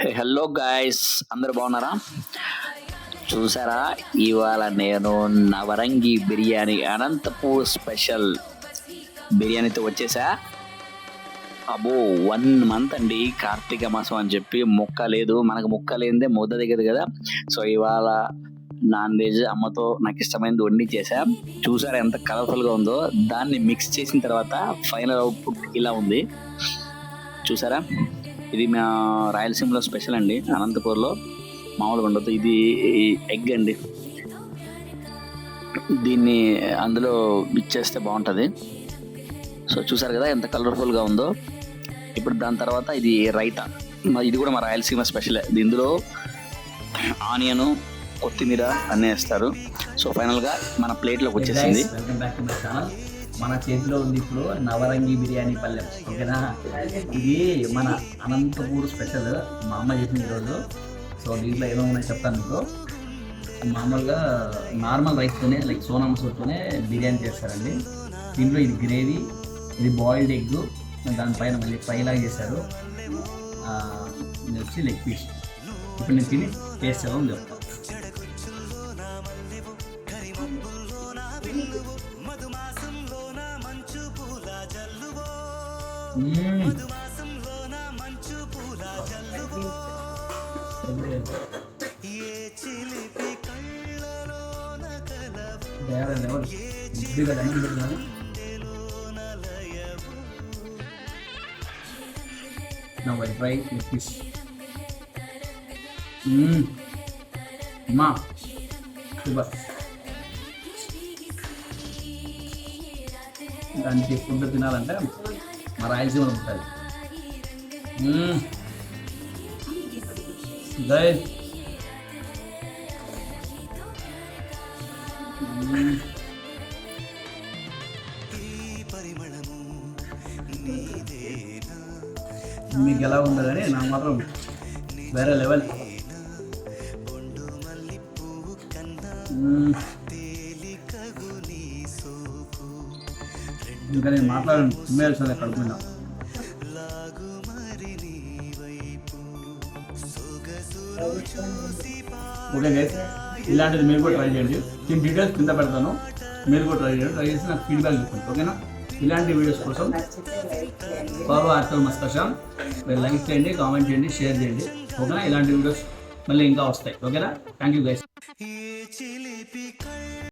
Hello guys అందరు బాగున్నారా? చూసారా? ఇవాళ నేను నవరంగి బిర్యానీ అనంతపూర్ స్పెషల్ బిర్యానీతో వచ్చేసా. అబ్బో వన్ మంత్ అండి. కార్తీక మాసం అని చెప్పి ముక్క లేదు. మనకు ముక్క లేనిదే ముద్ద దిగదు కదా. సో ఇవాళ నాన్ వెజ్ అమ్మతో నాకు ఇష్టమైనది వండి చేసా. చూసారా ఎంత కలర్ఫుల్గా ఉందో? దాన్ని మిక్స్ చేసిన తర్వాత ఫైనల్ అవుట్పుట్ ఇలా ఉంది. చూసారా? ఇది మా రాయలసీమలో స్పెషల్ అండి అనంతపూర్లో మామూలుగా ఉండదు. ఇది ఎగ్ అండి. దీన్ని అందులో ఇచ్చేస్తే బాగుంటుంది. సో చూసారు కదా ఎంత కలర్ఫుల్గా ఉందో. ఇప్పుడు దాని తర్వాత ఇది రైతా. మా- ఇది కూడా మా రాయలసీమ స్పెషలే. ఇందులో ఆనియను కొత్తిమీర అన్నీ వేస్తారు. సో ఫైనల్గా మన ప్లేట్లోకి వచ్చేసింది. మన చేతిలో ఉంది ఇప్పుడు నవరంగి బిర్యానీ పల్లెం. ఓకేనా? ఇది మన అనంతపూర్ స్పెషల్ మా అమ్మ చేసింది ఈరోజు. సో దీంట్లో ఏమో ఉన్నాయో చెప్తాను మీకు. మామూలుగా నార్మల్ రైస్తోనే లైక్ సోనా మసూర్తోనే బిర్యానీ చేస్తారండి. దీంట్లో ఇది గ్రేవీ ఇది బాయిల్డ్ ఎగ్ దానిపైన మళ్ళీ ఫ్రై లాగా చేశారు. ఆ, ఇది వచ్చి లెగ్ పీస్. ఇప్పుడు నేను తిని టేస్ట్ ఎలా ఉంది చెప్తాను మ్మ్. వేరే లెవెల్ ముద్దుగా దండం పెడతాను నా వైట్ దానికి ఫుడ్ తినాలంటే మా రాయలసీమ ఉంటుంది మీకు ఎలా ఉందో కానీ నాకు మాత్రం వేరే లెవెల్. ఇంకా నేను మాట్లాడను తుమ్మేయాల్సింది అక్కడ పోయినా ఓకే గైస్ ఇలాంటిది మీరు కూడా ట్రై చేయండి. దీని డీటెయిల్స్ కింద పెడతాను. మీరు కూడా ట్రై చేయండి. ట్రై చేసి నాకు ఫీడ్బ్యాక్ చెప్పండి ఓకేనా ఇలాంటి వీడియోస్ కోసం ఫాలో ఆర్టల్ మస్కషాం మీరు లైక్ చేయండి కామెంట్ చేయండి షేర్ చేయండి ఓకేనా ఇలాంటి వీడియోస్ మళ్ళీ ఇంకా వస్తాయి ఓకేనా థ్యాంక్ యూ గైస్